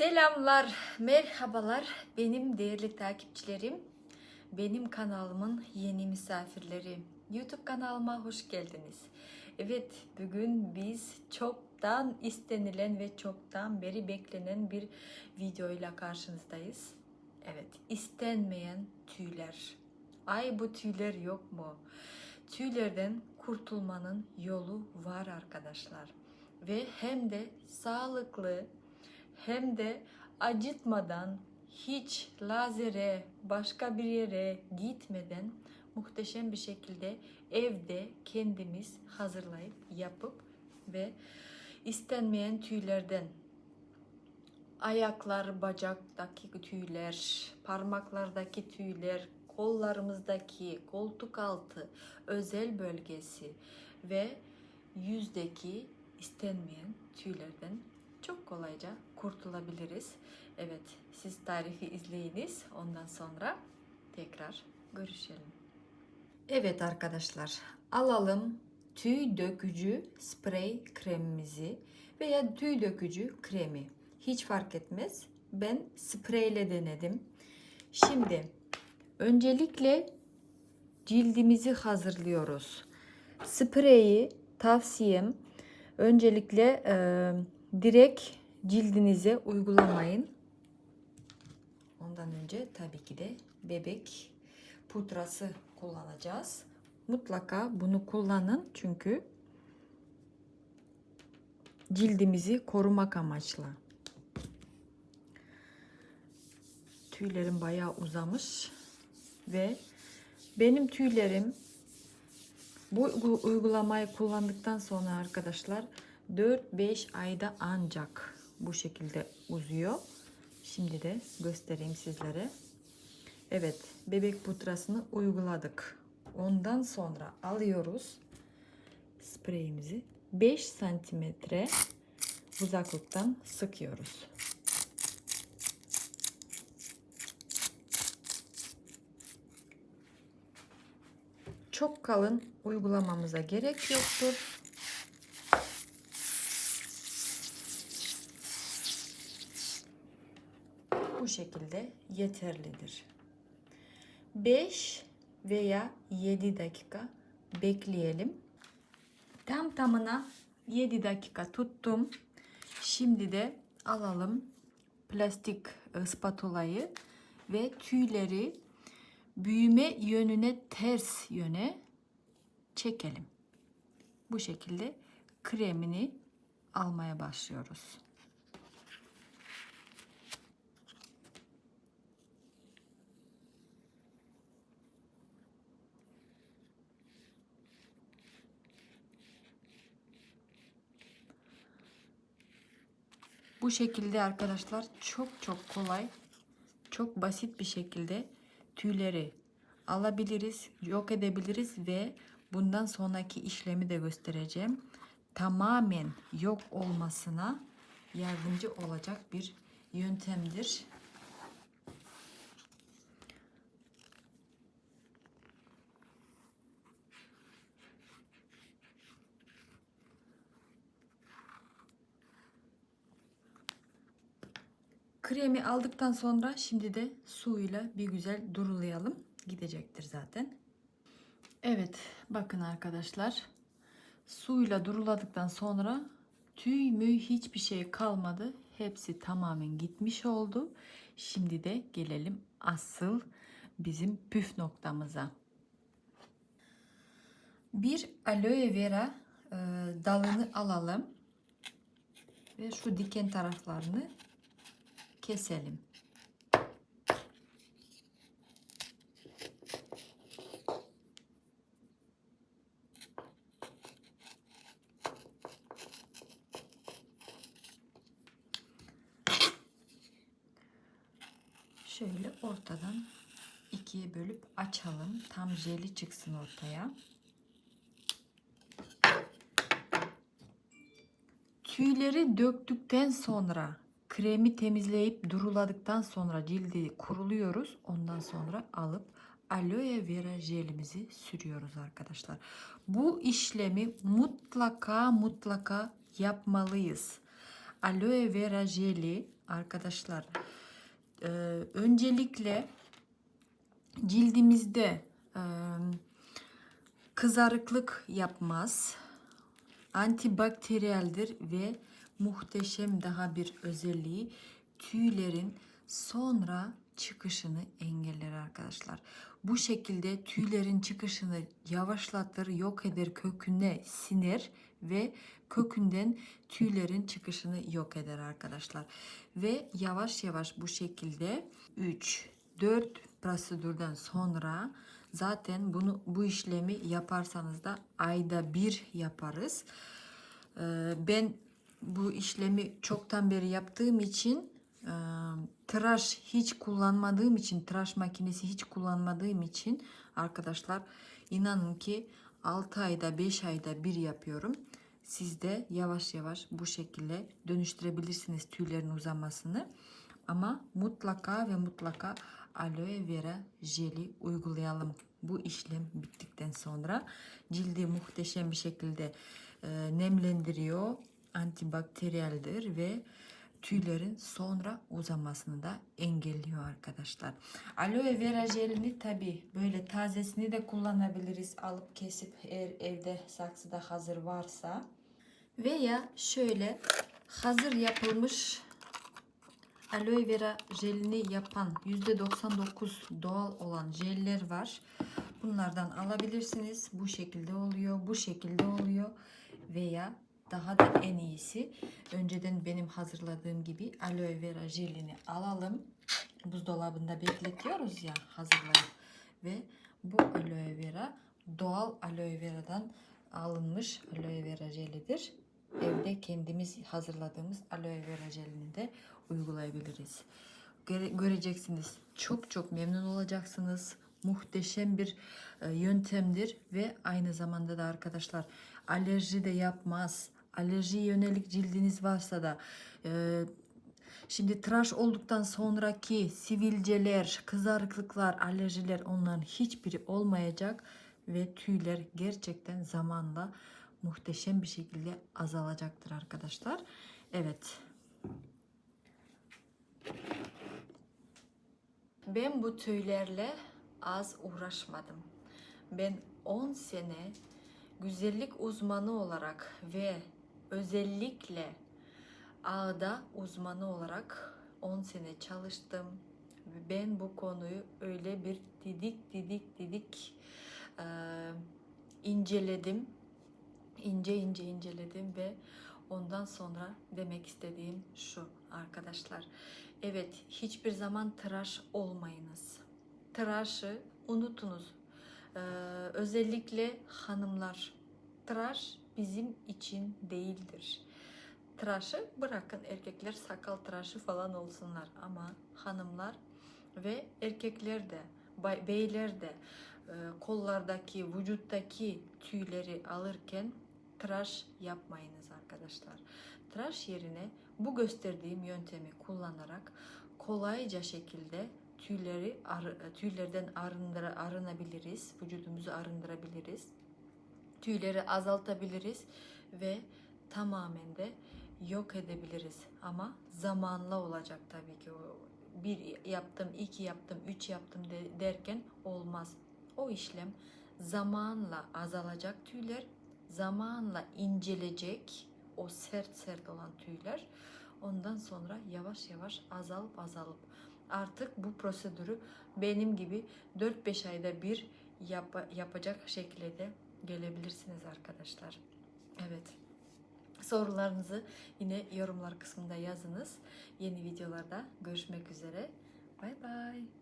Selamlar, merhabalar benim değerli takipçilerim. Benim kanalımın yeni misafirleri. YouTube kanalıma hoş geldiniz. Evet, bugün biz çoktan istenilen ve çoktan beri beklenen bir videoyla karşınızdayız. Evet, istenmeyen tüyler. Ay bu tüyler yok mu? Tüylerden kurtulmanın yolu var arkadaşlar. Ve hem de sağlıklı, hem de acıtmadan hiç lazere başka bir yere gitmeden muhteşem bir şekilde evde kendimiz hazırlayıp yapıp ve istenmeyen tüylerden ayaklar, bacaktaki tüyler, parmaklardaki tüyler, kollarımızdaki koltuk altı özel bölgesi ve yüzdeki istenmeyen tüylerden çok kolayca kurtulabiliriz. Evet, siz tarifi izleyiniz. Ondan sonra tekrar görüşelim. Evet arkadaşlar, alalım tüy dökücü sprey kremimizi veya tüy dökücü kremi. Hiç fark etmez. Ben spreyle denedim. Şimdi öncelikle cildimizi hazırlıyoruz. Spreyi tavsiyem öncelikle e, direkt cildinize uygulamayın. Ondan önce tabii ki de bebek pudrası kullanacağız. Mutlaka bunu kullanın çünkü cildimizi korumak amaçlı. Tüylerim bayağı uzamış ve benim tüylerim bu uygulamayı kullandıktan sonra arkadaşlar 4-5 ayda ancak bu şekilde uzuyor. Şimdi de göstereyim sizlere. Evet, bebek pudrasını uyguladık. Ondan sonra alıyoruz spreyimizi 5 santimetre uzaklıktan sıkıyoruz. Çok kalın uygulamamıza gerek yoktur. Şekilde yeterlidir. 5 veya 7 dakika bekleyelim. Tam tamına 7 dakika tuttum. Şimdi de alalım plastik spatulayı ve tüyleri büyüme yönüne ters yöne çekelim. Bu şekilde kremini almaya başlıyoruz. Bu şekilde arkadaşlar çok çok kolay, çok basit bir şekilde tüyleri alabiliriz, yok edebiliriz ve bundan sonraki işlemi de göstereceğim. Tamamen yok olmasına yardımcı olacak bir yöntemdir. Kremi aldıktan sonra şimdi de suyla bir güzel durulayalım. Gidecektir zaten. Evet bakın arkadaşlar. Suyla duruladıktan sonra tüy mü hiçbir şey kalmadı. Hepsi tamamen gitmiş oldu. Şimdi de gelelim asıl bizim püf noktamıza. Bir aloe vera e, dalını alalım. Ve şu diken taraflarını keselim. Şöyle ortadan ikiye bölüp açalım. Tam jeli çıksın ortaya. Tüyleri döktükten sonra kremi temizleyip duruladıktan sonra cildi kuruluyoruz. Ondan sonra alıp aloe vera jelimizi sürüyoruz arkadaşlar. Bu işlemi mutlaka mutlaka yapmalıyız. aloe vera jeli arkadaşlar e, öncelikle cildimizde e, kızarıklık yapmaz. Antibakteriyeldir ve muhteşem daha bir özelliği tüylerin sonra çıkışını engeller arkadaşlar. Bu şekilde tüylerin çıkışını yavaşlatır, yok eder, köküne siner ve kökünden tüylerin çıkışını yok eder arkadaşlar. Ve yavaş yavaş bu şekilde 3 4 prosedürden sonra zaten bunu bu işlemi yaparsanız da ayda bir yaparız. Ee, Ben bu işlemi çoktan beri yaptığım için e, tıraş hiç kullanmadığım için tıraş makinesi hiç kullanmadığım için arkadaşlar inanın ki 6 ayda 5 ayda bir yapıyorum. Siz de yavaş yavaş bu şekilde dönüştürebilirsiniz tüylerin uzamasını. Ama mutlaka ve mutlaka aloe vera jeli uygulayalım. Bu işlem bittikten sonra cildi muhteşem bir şekilde e, nemlendiriyor, antibakteriyeldir ve tüylerin sonra uzamasını da engelliyor arkadaşlar. Aloe vera jelini tabi böyle tazesini de kullanabiliriz. Alıp kesip eğer evde saksıda hazır varsa veya şöyle hazır yapılmış aloe vera jelini yapan %99 doğal olan jeller var. Bunlardan alabilirsiniz. Bu şekilde oluyor, bu şekilde oluyor veya daha da en iyisi önceden benim hazırladığım gibi aloe vera jelini alalım. Buzdolabında bekletiyoruz ya hazırlayıp ve bu aloe vera doğal aloe vera'dan alınmış aloe vera jelidir. Evde kendimiz hazırladığımız aloe vera jelini de uygulayabiliriz. Göre- göreceksiniz. Çok çok memnun olacaksınız. Muhteşem bir e, yöntemdir ve aynı zamanda da arkadaşlar alerji de yapmaz. Alerji yönelik cildiniz varsa da e, Şimdi tıraş olduktan sonraki sivilceler, kızarıklıklar, alerjiler onların hiçbiri olmayacak ve tüyler gerçekten zamanla muhteşem bir şekilde azalacaktır arkadaşlar. Evet. Ben bu tüylerle az uğraşmadım. Ben 10 sene güzellik uzmanı olarak ve özellikle ağda uzmanı olarak 10 sene çalıştım. Ben bu konuyu öyle bir didik didik didik eee, inceledim. İnce ince inceledim ve ondan sonra demek istediğim şu arkadaşlar. Evet hiçbir zaman tıraş olmayınız. Tıraşı unutunuz. Eee, özellikle hanımlar tıraş bizim için değildir. Tıraşı bırakın erkekler sakal tıraşı falan olsunlar ama hanımlar ve erkekler de beyler de e, kollardaki vücuttaki tüyleri alırken tıraş yapmayınız arkadaşlar. Tıraş yerine bu gösterdiğim yöntemi kullanarak kolayca şekilde tüyleri tüylerden arındıra, arınabiliriz. Vücudumuzu arındırabiliriz. Tüyleri azaltabiliriz ve tamamen de yok edebiliriz. Ama zamanla olacak tabii ki. Bir yaptım, iki yaptım, üç yaptım de- derken olmaz. O işlem zamanla azalacak tüyler, zamanla incelecek o sert sert olan tüyler. Ondan sonra yavaş yavaş azalıp azalıp artık bu prosedürü benim gibi 4-5 ayda bir yap- yapacak şekilde gelebilirsiniz arkadaşlar. Evet. Sorularınızı yine yorumlar kısmında yazınız. Yeni videolarda görüşmek üzere. Bay bay.